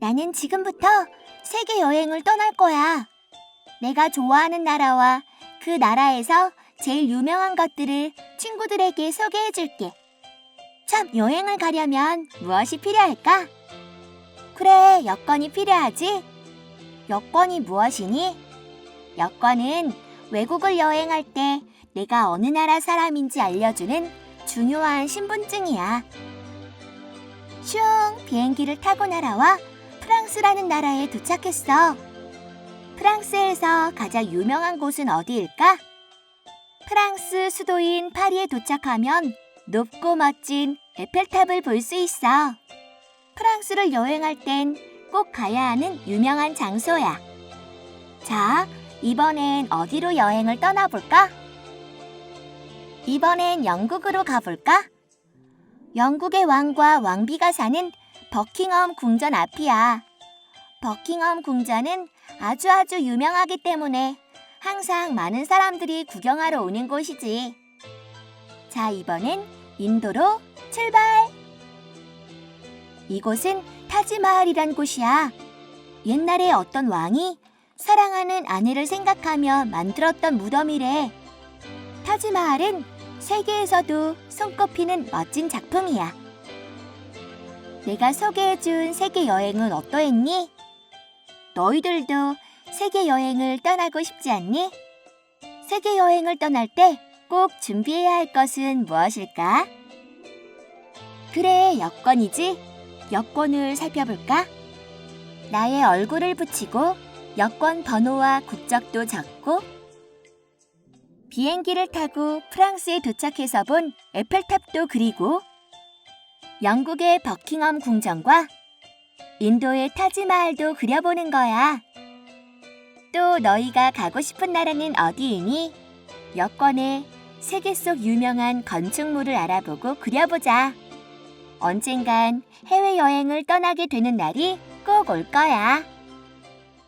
나는 지금부터 세계 여행을 떠날 거야. 내가 좋아하는 나라와 그 나라에서 제일 유명한 것들을 친구들에게 소개해 줄게. 참, 여행을 가려면 무엇이 필요할까? 그래, 여권이 필요하지? 여권이 무엇이니? 여권은 외국을 여행할 때 내가 어느 나라 사람인지 알려주는 중요한 신분증이야. 슝 비행기를 타고 날아와 프랑스라는 나라에 도착했어. 프랑스에서 가장 유명한 곳은 어디일까? 프랑스 수도인 파리에 도착하면 높고 멋진 에펠탑을 볼 수 있어. 프랑스를 여행할 땐 꼭 가야 하는 유명한 장소야. 자, 이번엔 어디로 여행을 떠나볼까? 이번엔 영국으로 가볼까? 영국의 왕과 왕비가 사는 버킹엄 궁전 앞이야. 버킹엄 궁전은 아주 아주 유명하기 때문에 항상 많은 사람들이 구경하러 오는 곳이지. 자, 이번엔 인도로 출발! 이곳은 타지마할이란 곳이야. 옛날에 어떤 왕이 사랑하는 아내를 생각하며 만들었던 무덤이래. 타지마할은 세계에서도 손꼽히는 멋진 작품이야. 내가 소개해준 세계 여행은 어떠했니? 너희들도 세계 여행을 떠나고 싶지 않니? 세계 여행을 떠날 때 꼭 준비해야 할 것은 무엇일까? 그래, 여권이지. 여권을 살펴볼까? 나의 얼굴을 붙이고 여권 번호와 국적도 적고 비행기를 타고 프랑스에 도착해서 본 에펠탑도 그리고 영국의 버킹엄 궁전과 인도의 타지마할도 그려보는 거야. 또 너희가 가고 싶은 나라는 어디이니? 여권에 세계 속 유명한 건축물을 알아보고 그려보자. 언젠간 해외여행을 떠나게 되는 날이 꼭 올 거야.